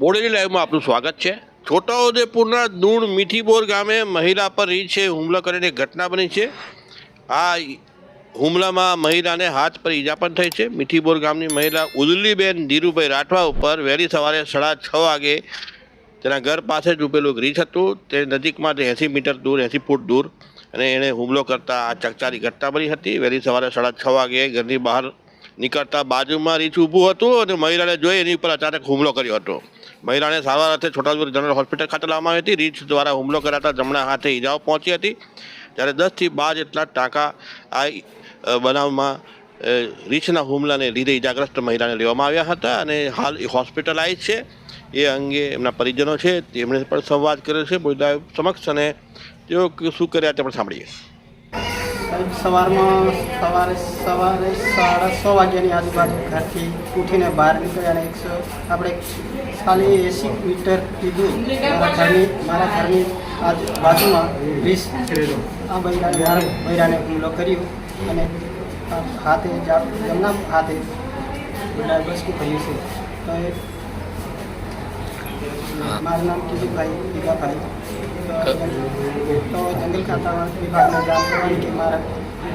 બોડેલી લાઈવમાં આપનું સ્વાગત છે. છોટાઉદેપુરના દૂણ મીઠીબોર ગામે મહિલા પર રીછે હુમલો કરીને ઘટના બની છે. આ હુમલામાં મહિલાને હાથ પર ઈજા પણ થઈ છે. મીઠીબોર ગામની મહિલા ઉદલીબેન ધીરુભાઈ રાઠવા ઉપર વહેલી સવારે સાડા છ વાગે તેના ઘર પાસે જ ઉભેલું ગ્રીચ હતું. તે નજીકમાં એંસી મીટર દૂર, એંસી ફૂટ દૂર અને એણે હુમલો કરતાં આ ચકચારી ઘટના બની હતી. વહેલી સવારે સાડા છ વાગે ઘરની બહાર નીકળતા બાજુમાં રીછ ઊભું હતું અને મહિલાને જોઈ એની ઉપર અચાનક હુમલો કર્યો હતો. મહિલાને સારવાર અર્થે છોટાઉદેપુર જનરલ હોસ્પિટલ ખાતે લાવવામાં આવી હતી. રીછ દ્વારા હુમલો કરાતા જમણા હાથે ઈજાઓ પહોંચી હતી. ત્યારે દસથી બાર જેટલા ટાંકા આ બનાવમાં રીછના હુમલાને લીધે ઈજાગ્રસ્ત મહિલાને લેવામાં આવ્યા હતા અને હાલ એ હોસ્પિટલાઇઝ છે. એ અંગે એમના પરિજનો છે. તેમણે પણ સંવાદ કર્યો છે. મહિલા સમક્ષ અને તેઓ શું કર્યા તે પણ સાંભળીએ. સવારમાં સવારે સવારે સાડા છ વાગ્યાની આજુબાજુ ઘરથી ઉઠીને બહાર નીકળ્યા અને એકસો આપણે ખાલી એંસી મીટર કીધું. મારા ઘરની મારા ઘરની આજ બાજુમાં વીસ આ બૈરા બૈરાને હુમલો કર્યો અને હાથે જમણા હાથે બસ કહ્યું છે. તો એ મારું નામ કિરીટભાઈ ભીગાભાઈ તો જંગલ ખાતા વિભાગને જાણ કરવાની કે મારા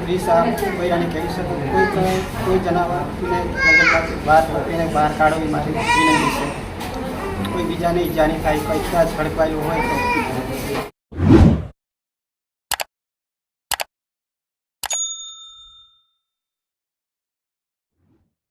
વીસ આ બૈરાને કહી શકું કોઈ પણ કોઈ જનાવરને જંગલમાંથી બહાર એને બહાર કાઢવી મારી વિનંતી છે. કોઈ બીજાને ઈજાની થાય કોઈ ઝડપાયું હોય તો.